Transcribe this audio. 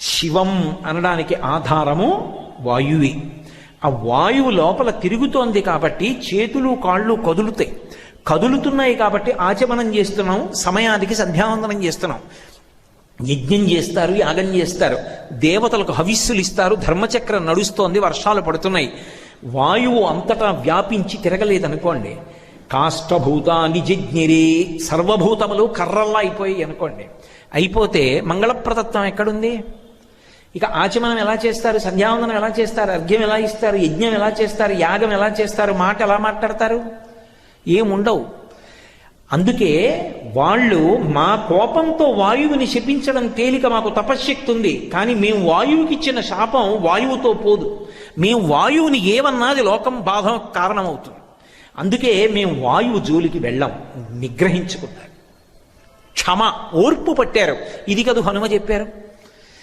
శివం అనడానికి ఆధారము వాయువే. ఆ వాయువు లోపల తిరుగుతోంది కాబట్టి చేతులు కాళ్ళు కదులుతాయి. కదులుతున్నాయి కాబట్టి ఆచమనం చేస్తున్నాం సమయానికి సంధ్యావందనం చేస్తున్నాం. యజ్ఞం చేస్తారు యాగం చేస్తారు దేవతలకు హవిస్సులు ఇస్తారు ధర్మచక్రం నడుస్తోంది వర్షాలు పడుతున్నాయి. వాయువు అంతటా వ్యాపించి తిరగలేదనుకోండి. కాష్టభూత జిజ్ఞిరే సర్వభూతములు కర్రల్లా అయిపోయి అనుకోండి. అయిపోతే మంగళప్రదత్వం ఎక్కడుంది? ఇక ఆచమనం ఎలా చేస్తారు? సంధ్యావందనం ఎలా చేస్తారు? అర్ఘ్యం ఎలా ఇస్తారు? యజ్ఞం ఎలా చేస్తారు? యాగం ఎలా చేస్తారు? మాట ఎలా మాట్లాడతారు? ఏముండవు. అందుకే వాళ్ళు మా కోపంతో వాయువుని శపించడం తేలిక మాకు తపశ్శక్తి ఉంది కానీ మేము వాయువుకి ఇచ్చిన శాపం వాయువుతో పోదు. మేము వాయువుని ఏమన్నాది లోకం బాధ కారణమవుతుంది. అందుకే మేము వాయువు జోలికి వెళ్ళాం. నిగ్రహించుకున్నారు. క్షమ ఓర్పు పట్టారు. ఇది కదు హనుమ చెప్పారు.